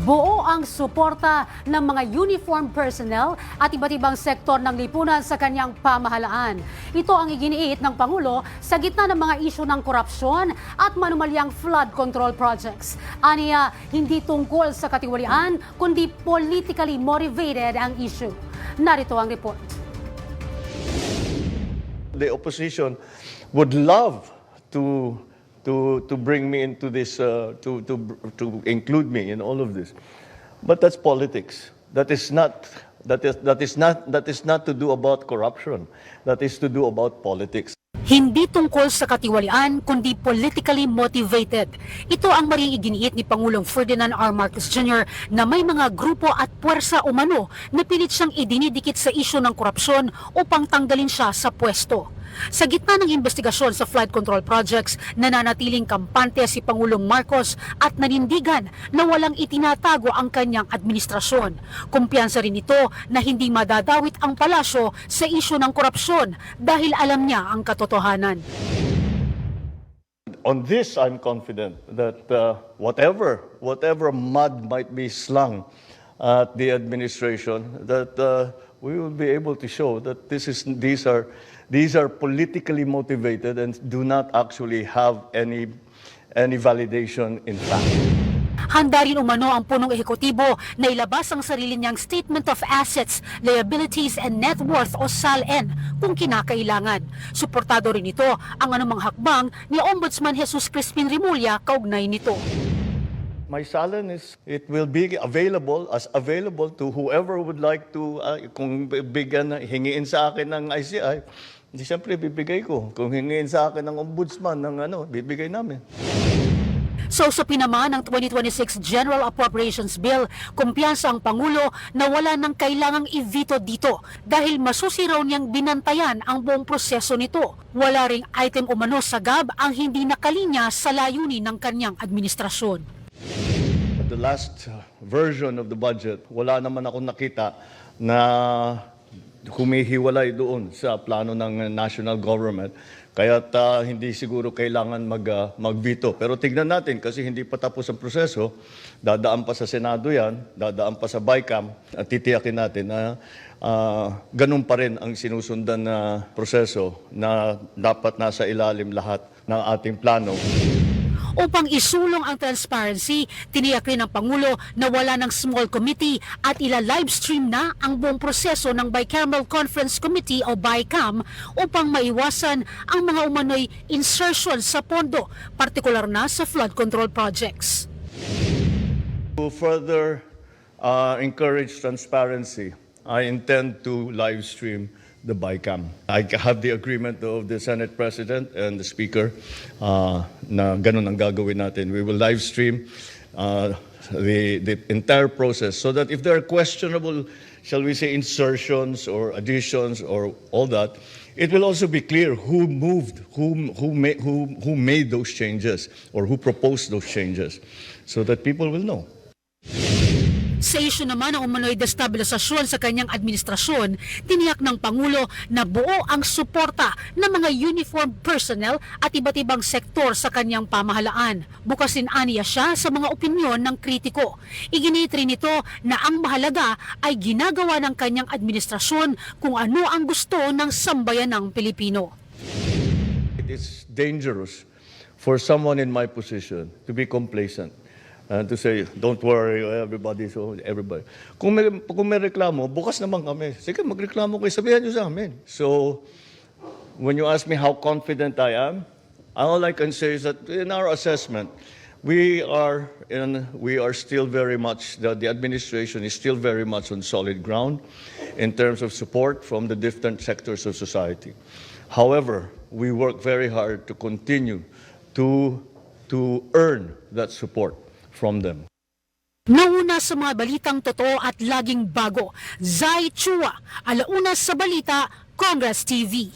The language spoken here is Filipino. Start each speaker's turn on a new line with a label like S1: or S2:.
S1: Buo ang suporta ng mga uniform personnel at iba't ibang sektor ng lipunan sa kanyang pamahalaan. Ito ang iginiit ng Pangulo sa gitna ng mga isyu ng korupsyon at manumalyang flood control projects. Aniya, hindi tungkol sa katiwalian, kundi politically motivated ang issue. Narito ang report.
S2: the opposition would love to to to bring me into this uh, to to to include me in all of this but that's politics that is not that is that is not that is not to do about corruption that is to do about politics
S1: Hindi tungkol sa katiwalian, kundi politically motivated. Ito ang maring iginiit ni Pangulong Ferdinand R. Marcos Jr. na may mga grupo at puwersa umano na pilit siyang idinidikit sa isyu ng korupsyon upang tanggalin siya sa pwesto. Sa gitna ng investigasyon sa flood control projects, nananatiling kampante si Pangulong Marcos at nanindigan na walang itinatago ang kanyang administrasyon. Kumpiyansa rin ito na hindi madadawit ang palasyo sa isyu ng korupsyon dahil alam niya ang katotohanan.
S2: on this i'm confident that uh, whatever whatever mud might be slung at the administration that uh, we will be able to show that this is these are these are politically motivated and do not actually have any any validation in fact
S1: Handa rin umano ang punong ehekutibo na ilabas ang sarili niyang Statement of Assets, Liabilities and Net Worth o SALN kung kinakailangan. Suportado rin ito ang anumang hakbang ni Ombudsman Jesus Crispin Rimulya kaugnay nito.
S2: My salon is, it will be available as available to whoever would like to, uh, kung bigyan, hingiin sa akin ng ICI, hindi siyempre bibigay ko. Kung hingiin sa akin ng ombudsman, ng ano, bibigay namin.
S1: Sa usapin naman ng 2026 General Appropriations Bill, kumpiyansa ang Pangulo na wala nang kailangang i-veto dito dahil masusi raw niyang binantayan ang buong proseso nito. Wala ring item umano sa GAB ang hindi nakalinya sa layunin ng kanyang administrasyon.
S2: The last uh, version of the budget, wala naman akong nakita na humihiwalay doon sa plano ng national government. Kaya hindi siguro kailangan mag, uh, mag-veto. Pero tignan natin kasi hindi pa tapos ang proseso. Dadaan pa sa Senado yan, dadaan pa sa BICAM at titiyakin natin na uh, ganun pa rin ang sinusundan na proseso na dapat nasa ilalim lahat ng ating plano.
S1: Upang isulong ang transparency, tiniyak rin ng Pangulo na wala ng small committee at ila-livestream na ang buong proseso ng Bicameral Conference Committee o BICAM upang maiwasan ang mga umano'y insertion sa pondo, partikular na sa flood control projects.
S2: To further uh, encourage transparency, I intend to live stream the BICAM. I have the agreement of the Senate President and the Speaker uh, na ganun ang gagawin natin. We will live stream uh, the, the entire process so that if there are questionable, shall we say, insertions or additions or all that, it will also be clear who moved, who, who, who, who made those changes or who proposed those changes so that people will know.
S1: Sa isyu naman ng umano'y destabilisasyon sa kanyang administrasyon, tiniyak ng Pangulo na buo ang suporta ng mga uniform personnel at iba't ibang sektor sa kanyang pamahalaan. Bukasin aniya siya sa mga opinyon ng kritiko. Iginit rin ito na ang mahalaga ay ginagawa ng kanyang administrasyon kung ano ang gusto ng sambayan ng Pilipino.
S2: It is dangerous for someone in my position to be complacent and to say, don't worry, everybody, so everybody. Kung may, kung may reklamo, bukas naman kami. Sige, magreklamo kayo, sabihan nyo sa amin. So, when you ask me how confident I am, all I can say is that in our assessment, we are in, we are still very much the, the administration is still very much on solid ground in terms of support from the different sectors of society. However, we work very hard to continue to to earn that support from them.
S1: Nauna sa mga balitang totoo at laging bago, Zai Chua, alauna sa balita, Congress TV.